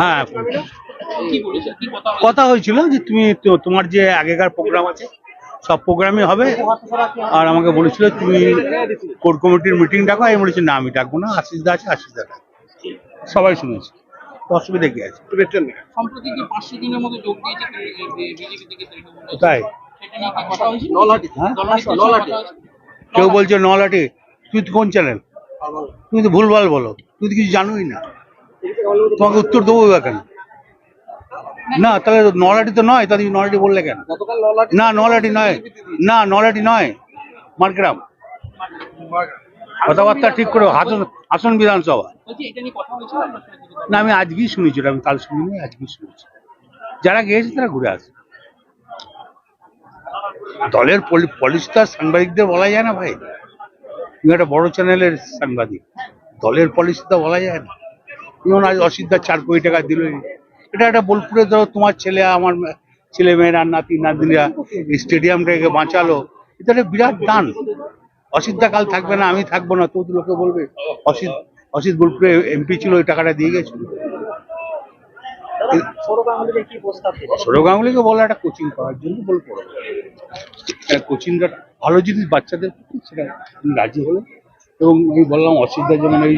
হ্যাঁ কি কথা হয়েছিল যে তুমি তো তোমার যে আগেকার প্রোগ্রাম আছে সব প্রোগ্রামই হবে। আর আমাকে বলেছিল তুমি কোর কমিটির মিটিং ডাকো। আমি বলেছি না আমি ডাকবো না। আশিস দা আছে আশিস দা সবাই শুনেছি। অসুবিধা কি আছে? কোথায় হ্যাঁ? কেউ বলছে নলাটে তুই কোন চ্যানেল তুমি তো ভুলভাল বলো তুমি তো কিছু জানোই না। তোমাকে উত্তর দেবো বা কেন? না তাহলে নলাটি তো নয় তাহলে নলাটি বললে কেন? না নলাটি নয় না নলাটি নয় মারগ্রাম। কথাবার্তা ঠিক করে হাসন আসন বিধানসভা? না আমি আজকেই শুনেছি ওটা, আমি কাল শুনিনি আজকেই শুনেছি। যারা গিয়েছে তারা ঘুরে আসে। দলের পলিশ তো আর সাংবাদিকদের বলা যায় না ভাই। তুমি একটা বড় চ্যানেলের সাংবাদিক। দলের পলিসি তো বলা যায় না। যেমন আজ অসিদ্ধার চার কোটি টাকা দিল। এটা একটা বোলপুরে ধরো তোমার ছেলে, আমার ছেলে মেয়েরা নাতি নাতিরা স্টেডিয়ামটাকে বাঁচালো। এটা একটা বিরাট দান। অসিদ্ধা কাল থাকবে না, আমি থাকব না তো লোকে বলবে, অসিত অসিত বোলপুরে এমপি ছিল, ওই টাকাটা দিয়ে গেছিল। সৌরভ গাঙ্গুলিকে কি প্রস্তাব সৌরভ গাঙ্গুলিকে বলা একটা কোচিং করার জন্য বল পড়ো। কোচিংটা ভালো জিনিস বাচ্চাদের সেটা রাজি হলো। এবং আমি বললাম অসুবিধা যেমন এই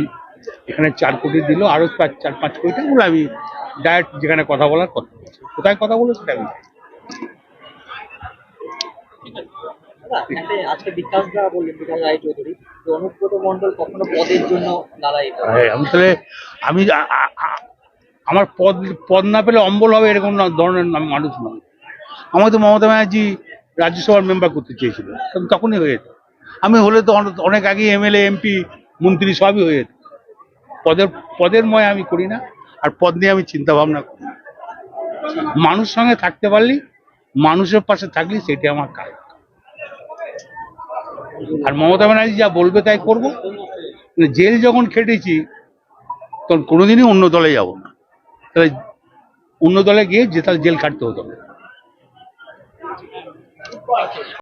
এখানে চার কোটি দিল আরও চার চার পাঁচ কোটি টাকা বলে আমি ডাইরেক্ট যেখানে কথা বলার কথা বলছি। কোথায় কথা বলে সেটা আমি আজকে বিকাশ দা বললেন বিকাশ রায় অনুব্রত মন্ডল কখনো পদের জন্য করে হ্যাঁ, আমি তাহলে আমি আমার পদ পদ না পেলে অম্বল হবে এরকম ধরনের মানুষ নয় আমাকে তো মমতা ব্যানার্জি রাজ্যসভার মেম্বার করতে চেয়েছিল। তখন তখনই হয়ে যেত। আমি হলে তো অনে- অনেক আগে এমএলএ, এমপি, মন্ত্রী সবই হয়ে যেত। পদের পদের ময় আমি করি না, আর পদ নিয়ে আমি চিন্তা ভাবনা করি না। মানুষ সঙ্গে থাকতে পারলি, মানুষের পাশে থাকলি, সেটা আমার কাজ। আর মমতা ব্যানার্জি যা বলবে তাই করব। মানে জেল যখন খেটেছি, তখন কোনোদিনই অন্য দলে যাব না। তাহলে অন্য দলে গিয়ে যে তাহলে জেল কাটতে হতো।